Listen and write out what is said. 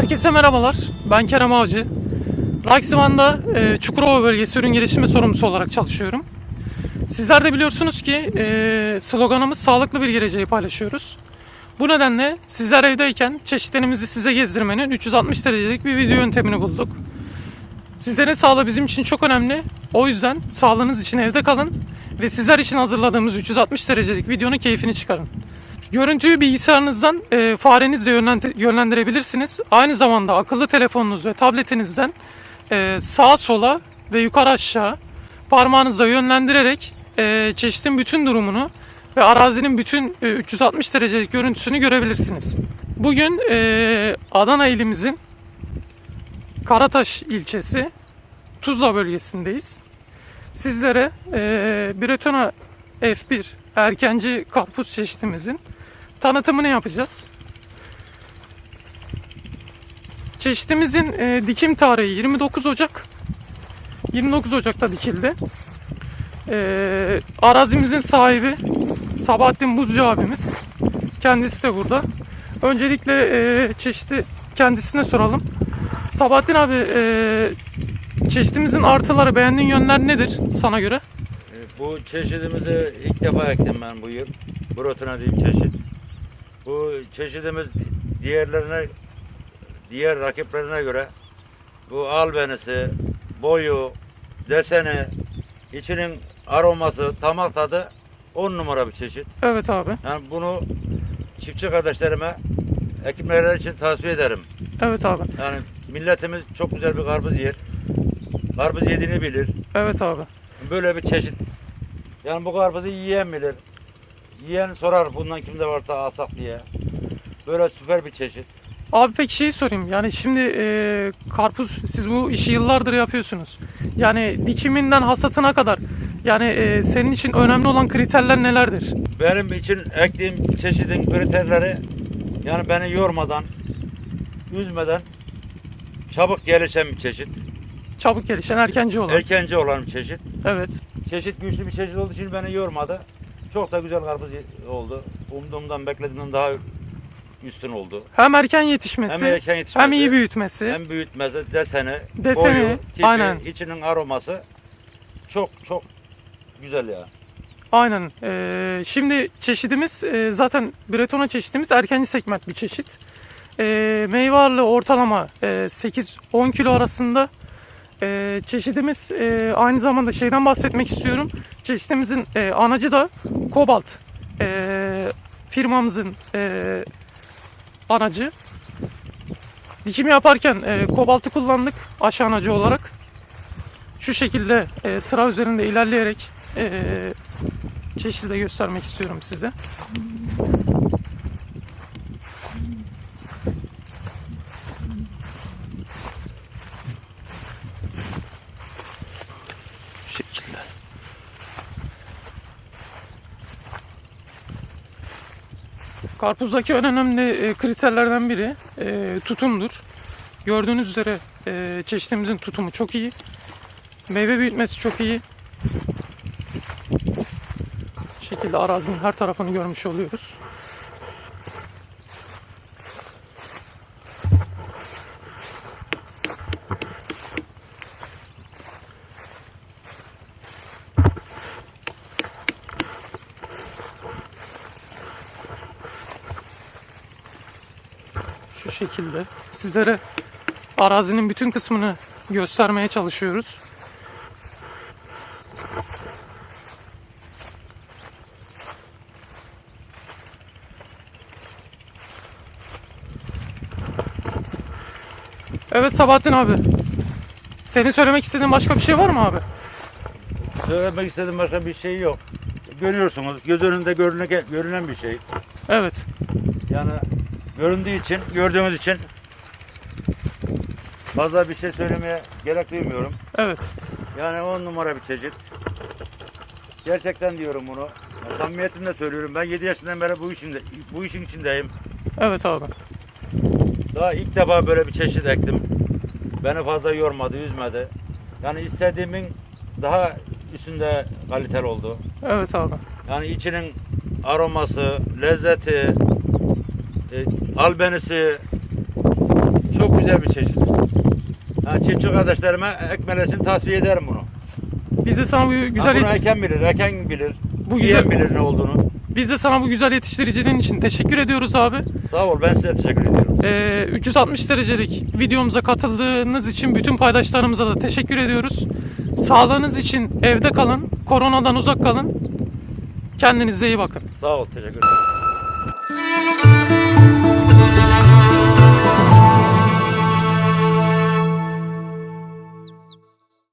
Herkese merhabalar. Ben Kerem Avcı. Raksivan'da e, Çukurova bölgesi ürün gelişimi sorumlusu olarak çalışıyorum. Sizler de biliyorsunuz ki e, sloganımız sağlıklı bir geleceği paylaşıyoruz. Bu nedenle sizler evdeyken çeşitlerimizi size gezdirmenin 360 derecelik bir video yöntemini bulduk. Sizlerin sağlığı bizim için çok önemli. O yüzden sağlığınız için evde kalın ve sizler için hazırladığımız 360 derecelik videonun keyfini çıkarın. Görüntüyü bilgisayarınızdan e, farenizle yönlendir- yönlendirebilirsiniz. Aynı zamanda akıllı telefonunuz ve tabletinizden e, sağa sola ve yukarı aşağı parmağınızla yönlendirerek e, çeşitin bütün durumunu ve arazinin bütün e, 360 derecelik görüntüsünü görebilirsiniz. Bugün e, Adana ilimizin Karataş ilçesi Tuzla bölgesindeyiz. Sizlere e, Bretona F1 erkenci karpuz çeşitimizin tanıtımını yapacağız. Çeşitimizin e, dikim tarihi 29 Ocak. 29 Ocak'ta dikildi. E, arazimizin sahibi Sabahattin Buzcu abimiz. Kendisi de burada. Öncelikle e, çeşidi kendisine soralım. Sabahattin abi e, çeşitimizin artıları beğendiğin yönler nedir sana göre? E, Bu çeşidimizi ilk defa ektim ben bu yıl. Brotuna diyeyim çeşit. Bu çeşidimiz diğerlerine diğer rakiplerine göre bu albenisi, boyu, deseni, içinin aroması, tamak tadı 10 numara bir çeşit. Evet abi. Yani bunu çiftçi kardeşlerime ekimler için tavsiye ederim. Evet abi. Yani milletimiz çok güzel bir karpuz yer. Karpuz yediğini bilir. Evet abi. Böyle bir çeşit. Yani bu karpuzu yiyen bilir. Yiyen sorar bundan kimde varsa alsak diye. Böyle süper bir çeşit. Abi peki şeyi sorayım. Yani şimdi e, karpuz siz bu işi yıllardır yapıyorsunuz. Yani dikiminden hasatına kadar yani e, senin için önemli olan kriterler nelerdir? Benim için ektiğim çeşidin kriterleri yani beni yormadan, üzmeden çabuk gelişen bir çeşit. Çabuk gelişen erkenci olan. Erkenci olan bir çeşit. Evet. Çeşit güçlü bir çeşit olduğu için beni yormadı. Çok da güzel karpuz oldu. Umduğumdan, beklediğimden daha üstün oldu. Hem erken yetişmesi, Hem hem, erken yetişmesi, iyi büyütmesi. Hem büyütmesi, deseni, Deseni, boyu, tipi, aynen. içinin aroması çok çok güzel ya. Aynen. E, şimdi çeşidimiz e, zaten Bretona çeşidimiz erkenci segment bir çeşit. E, meyve ağırlığı ortalama e, 8-10 kilo arasında. E, çeşidimiz e, aynı zamanda şeyden bahsetmek istiyorum. Çeşidimizin e, anacı da Kobalt. E, firmamızın e, anacı. Dikim yaparken e, kobaltı kullandık aşağı anacı olarak. Şu şekilde e, sıra üzerinde ilerleyerek e, çeşidi de göstermek istiyorum size. Karpuzdaki en önemli e, kriterlerden biri e, tutumdur. Gördüğünüz üzere e, çeşitimizin tutumu çok iyi. Meyve büyütmesi çok iyi. Bu şekilde arazinin her tarafını görmüş oluyoruz. Şekilde sizlere arazinin bütün kısmını göstermeye çalışıyoruz. Evet Sabahattin abi. Senin söylemek istediğin başka bir şey var mı abi? Söylemek istediğim başka bir şey yok. Görüyorsunuz göz önünde görünen, görünen bir şey. Evet. Yani göründüğü için, gördüğümüz için fazla bir şey söylemeye gerek duymuyorum. Evet. Yani on numara bir çeşit. Gerçekten diyorum bunu. Ya, Samimiyetimle söylüyorum. Ben 7 yaşından beri bu işin bu işin içindeyim. Evet abi. Daha ilk defa böyle bir çeşit ektim. Beni fazla yormadı, üzmedi. Yani istediğimin daha üstünde kaliteli oldu. Evet abi. Yani içinin aroması, lezzeti, e, albenisi çok güzel bir çeşit. Ha, çiftçi kardeşlerime ekmeler için tavsiye ederim bunu. Biz de sana bu Ha, güzel bunu yetiş- eken bilir, eken bilir, Bu yiyen güzel- bilir ne olduğunu. biz de sana bu güzel yetiştiriciliğin için teşekkür ediyoruz abi. Sağ ol, ben size teşekkür ediyorum. Ee, 360 derecelik videomuza katıldığınız için bütün paydaşlarımıza da teşekkür ediyoruz. Sağlığınız için evde kalın, koronadan uzak kalın. Kendinize iyi bakın. Sağ ol, teşekkür ederim.